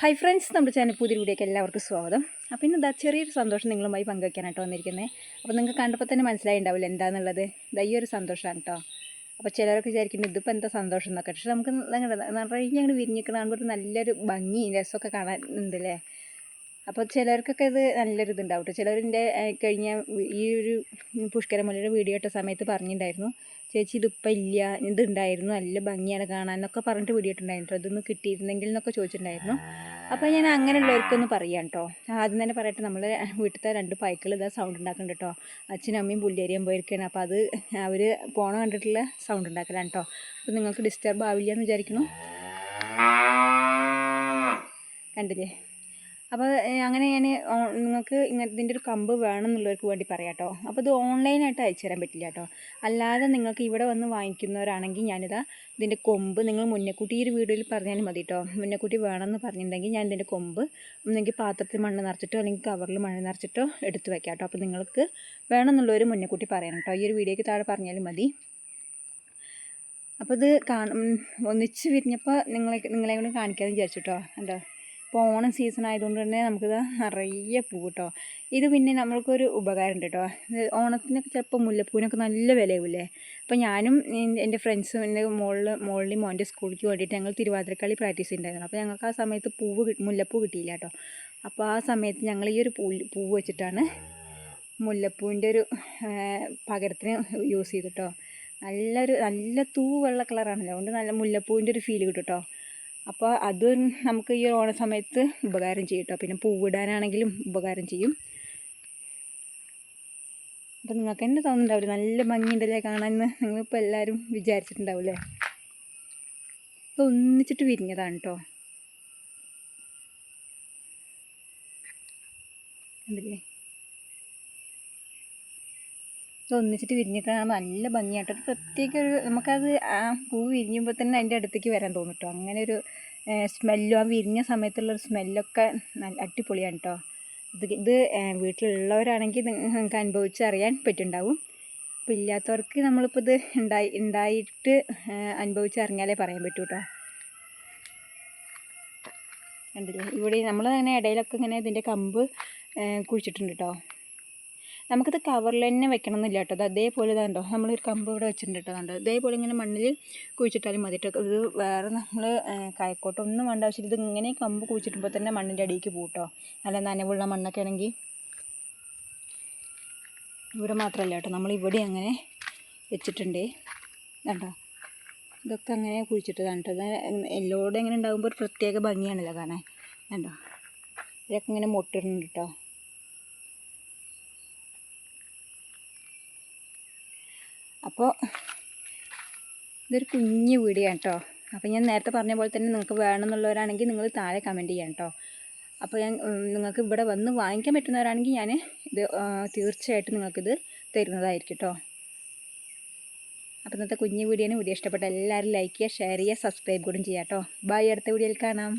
Hi friends നമ്മുടെ channel പുതിയ വീഡിയോക്ക് എല്ലാവർക്കും സ്വാഗതം. അപ്പോൾ ഇന്ന് ഇതാ ചെറിയൊരു സന്തോഷം നിങ്ങളുമായി പങ്കുവയ്ക്കാനായിട്ട് വന്നിരിക്കുന്നത് അപ്പോൾ നിങ്ങൾക്ക് കണ്ടപ്പോൾ തന്നെ മനസ്സിലായി ഉണ്ടാവില്ല എന്താണെന്നുള്ളത് ദയ്യൊരു സന്തോഷമാണ് കേട്ടോ അപ്പോൾ ചിലരൊക്കെ വിചാരിക്കുന്നത് ഇതിപ്പോൾ എന്താ സന്തോഷം എന്നൊക്കെ. പക്ഷേ നമുക്ക് നിറയെ ഞങ്ങൾ വിരിഞ്ഞിക്കണം കാണുമ്പോൾ ഒരു നല്ലൊരു ഭംഗി രസമൊക്കെ കാണാൻ ഉണ്ടല്ലേ? അപ്പോൾ ചിലർക്കൊക്കെ ഇത് നല്ലൊരു ഇതുണ്ടാവും കേട്ടോ ചിലരിന്റെ കഴിഞ്ഞ ഈ ഒരു പുഷ്കരമലയുടെ വീഡിയോ ഇട്ട സമയത്ത് പറഞ്ഞിട്ടുണ്ടായിരുന്നു ചേച്ചി ഇതിപ്പോൾ ഇല്ല ഇതുണ്ടായിരുന്നു നല്ല ഭംഗിയാണ് കാണാനൊക്കെ പറഞ്ഞിട്ട് കേട്ടോ ഇതൊന്ന് കിട്ടിയിരുന്നെങ്കിൽ എന്നൊക്കെ ചോദിച്ചിട്ടുണ്ടായിരുന്നു. അപ്പോൾ ഞാൻ അങ്ങനെയുള്ളവർക്കൊന്ന് പറയാം കേട്ടോ ആദ്യം തന്നെ പറയട്ടെ നമ്മൾ വീട്ടിലത്തെ രണ്ട് പൈക്കൾ ഇതാ സൗണ്ട് ഉണ്ടാക്കുന്നുണ്ട് കേട്ടോ അച്ഛനും അമ്മയും പുല്ലേരിയാൻ പോയിരിക്കുകയാണ് അപ്പോൾ അത് അവർ പോണ കണ്ടിട്ടുള്ള സൗണ്ട് ഉണ്ടാക്കലാണ് കേട്ടോ അപ്പോൾ നിങ്ങൾക്ക് ഡിസ്റ്റർബ് ആവില്ല എന്ന് വിചാരിക്കുന്നു. കണ്ടില്ലേ? അപ്പോൾ അങ്ങനെ ഞാൻ നിങ്ങൾക്ക് ഇങ്ങനെ ഇതിന്റെ ഒരു കമ്പ് വേണം എന്നുള്ളവർക്ക് വേണ്ടി പറയാം കേട്ടോ അപ്പോൾ ഇത് ഓൺലൈനായിട്ട് അയച്ചു തരാൻ പറ്റില്ല കേട്ടോ അല്ലാതെ നിങ്ങൾക്ക് ഇവിടെ വന്ന് വാങ്ങിക്കുന്നവരാണെങ്കിൽ ഞാനിതാ ഇതിന്റെ കൊമ്പ് നിങ്ങൾ മുന്നേക്കൂട്ടി ഈ ഒരു വീഡിയോയിൽ പറഞ്ഞാലും മതി കേട്ടോ മുന്നേക്കൂട്ടി വേണമെന്ന് പറഞ്ഞിട്ടുണ്ടെങ്കിൽ ഞാൻ ഇതിന്റെ കൊമ്പ് ഒന്നെങ്കിൽ പാത്രത്തിൽ മണ്ണ് നിറച്ചിട്ടോ അല്ലെങ്കിൽ കവറിൽ മണ്ണ് നിറച്ചിട്ടോ എടുത്ത് വെക്കാം കേട്ടോ അപ്പോൾ നിങ്ങൾക്ക് വേണമെന്നുള്ളവർ മുന്നേക്കൂട്ടി പറയണം കേട്ടോ ഈ ഒരു വീഡിയോയ്ക്ക് താഴെ പറഞ്ഞാലും മതി. അപ്പോൾ ഇത് കാണും ഒന്നിച്ച് വിരിഞ്ഞപ്പോൾ നിങ്ങളെ നിങ്ങളെ കൊണ്ട് കാണിക്കാമെന്ന് വിചാരിച്ചു കേട്ടോ എന്താ ഇപ്പോൾ ഓണം സീസൺ ആയതുകൊണ്ട് തന്നെ നമുക്കിത് നിറയെ പൂ കേട്ടോ ഇത് പിന്നെ നമ്മൾക്കൊരു ഉപകാരമുണ്ട് കേട്ടോ. ഓണത്തിനൊക്കെ ചിലപ്പോൾ മുല്ലപ്പൂവിനൊക്കെ നല്ല വിലയാവില്ലേ? അപ്പോൾ ഞാനും എന്റെ ഫ്രണ്ട്സും എന്റെ മോളിൽ മോളിൽ മോന്റെ സ്കൂളിലേക്ക് വേണ്ടിയിട്ട് ഞങ്ങൾ തിരുവാതിരക്കളി പ്രാക്ടീസ് ഉണ്ടായിരുന്നു അപ്പോൾ ഞങ്ങൾക്ക് ആ സമയത്ത് പൂവ് മുല്ലപ്പൂ കിട്ടിയില്ല കേട്ടോ. അപ്പോൾ ആ സമയത്ത് ഞങ്ങൾ ഈ ഒരു പൂ പൂവ് വെച്ചിട്ടാണ് മുല്ലപ്പൂവിന്റെ ഒരു പകരത്തിന് യൂസ് ചെയ്തിട്ടോ നല്ലൊരു നല്ല തൂവുള്ള കളറാണല്ലോ. അതുകൊണ്ട് നല്ല മുല്ലപ്പൂവിന്റെ ഒരു ഫീൽ കിട്ടും കേട്ടോ. അപ്പോൾ അത് നമുക്ക് ഈ ഓണ സമയത്ത് ഉപകാരം ചെയ്യും കേട്ടോ. പിന്നെ പൂവിടാനാണെങ്കിലും ഉപകാരം ചെയ്യും. അപ്പോൾ നിങ്ങൾക്ക് തന്നെ തോന്നുന്നുണ്ടാവില്ല നല്ല ഭംഗിയുണ്ടല്ലേ കാണാമെന്ന് നിങ്ങളിപ്പോൾ എല്ലാവരും വിചാരിച്ചിട്ടുണ്ടാവില്ലേ ഇത് ഒന്നിച്ചിട്ട് വിരിഞ്ഞതാണ് കേട്ടോ. കണ്ടില്ലേ? ഇത് ഒന്നിച്ചിട്ട് വിരിഞ്ഞിട്ട് നല്ല ഭംഗിയായിട്ട് ഒരു പ്രത്യേക ഒരു നമുക്കത് ആ പൂ വിരിഞ്ഞുമ്പോൾ തന്നെ അതിന്റെ അടുത്തേക്ക് വരാൻ തോന്നും കേട്ടോ അങ്ങനെ ഒരു സ്മെല്ലും ആ വിരിഞ്ഞ സമയത്തുള്ളൊരു സ്മെല്ലൊക്കെ നല്ല അടിപൊളിയാണ് കേട്ടോ ഇത് ഇത് വീട്ടിലുള്ളവരാണെങ്കിൽ നിങ്ങൾക്ക് അനുഭവിച്ചറിയാൻ പറ്റുണ്ടാവും. അപ്പോൾ ഇല്ലാത്തവർക്ക് നമ്മളിപ്പോൾ ഇത് ഉണ്ടായി ഉണ്ടായിട്ട് അനുഭവിച്ചറിഞ്ഞാലേ പറയാൻ പറ്റൂ കേട്ടോ കണ്ടില്ലേ? ഇവിടെ നമ്മൾ അങ്ങനെ ഇടയിലൊക്കെ ഇങ്ങനെ ഇതിന്റെ കമ്പ് കുഴിച്ചിട്ടുണ്ട് കേട്ടോ നമുക്കിത് കവറിൽ തന്നെ വെക്കണം എന്നില്ല കേട്ടോ. അത് അതേപോലെ ഇതാണ്ടോ നമ്മളൊരു കമ്പ് ഇവിടെ വെച്ചിട്ടുണ്ട് കേട്ടോ കണ്ടോ? ഇതേപോലെ ഇങ്ങനെ മണ്ണിൽ കുഴിച്ചിട്ടാലും മതി കേട്ടോ. ഇത് വേറെ നമ്മൾ കായക്കോട്ടൊന്നും വേണ്ട ആവശ്യമില്ല. ഇത് ഇങ്ങനെ കമ്പ് കുഴിച്ചിട്ടുമ്പോൾ തന്നെ മണ്ണിന്റെ അടിയിലേക്ക് പോട്ടോ നല്ല നനവുള്ള മണ്ണൊക്കെ ആണെങ്കിൽ. ഇവിടെ മാത്രമല്ല കേട്ടോ. നമ്മൾ ഇവിടെ അങ്ങനെ വെച്ചിട്ടുണ്ട്. കണ്ടോ? ഇതൊക്കെ അങ്ങനെ കുഴിച്ചിട്ടതാണ് കേട്ടോ. എല്ലോടെ ഇങ്ങനെ ഉണ്ടാകുമ്പോൾ ഒരു പ്രത്യേക ഭംഗിയാണല്ലോ കാണാൻ. കണ്ടോ? ഇതൊക്കെ ഇങ്ങനെ മുട്ടിടുന്നുണ്ട് കേട്ടോ. അപ്പോൾ ഇതൊരു കുഞ്ഞു വീഡിയോ കേട്ടോ. അപ്പോൾ ഞാൻ നേരത്തെ പറഞ്ഞ പോലെ തന്നെ നിങ്ങൾക്ക് വേണമെന്നുള്ളവരാണെങ്കിൽ നിങ്ങൾ താഴെ കമന്റ് ചെയ്യാം കേട്ടോ. അപ്പോൾ ഞാൻ നിങ്ങൾക്ക് ഇവിടെ വന്ന് വാങ്ങിക്കാൻ പറ്റുന്നവരാണെങ്കിൽ ഞാൻ ഇത് തീർച്ചയായിട്ടും നിങ്ങൾക്കിത് തരുന്നതായിരിക്കും കേട്ടോ. അപ്പോൾ ഇന്നത്തെ കുഞ്ഞു വീഡിയോന് വീഡിയോ ഇഷ്ടപ്പെട്ട എല്ലാവരും ലൈക്ക് ചെയ്യുക ഷെയർ ചെയ്യുക സബ്സ്ക്രൈബ് കൂടി ചെയ്യാം കേട്ടോ. ബൈ അടുത്ത വീഡിയോയിൽ കാണാം.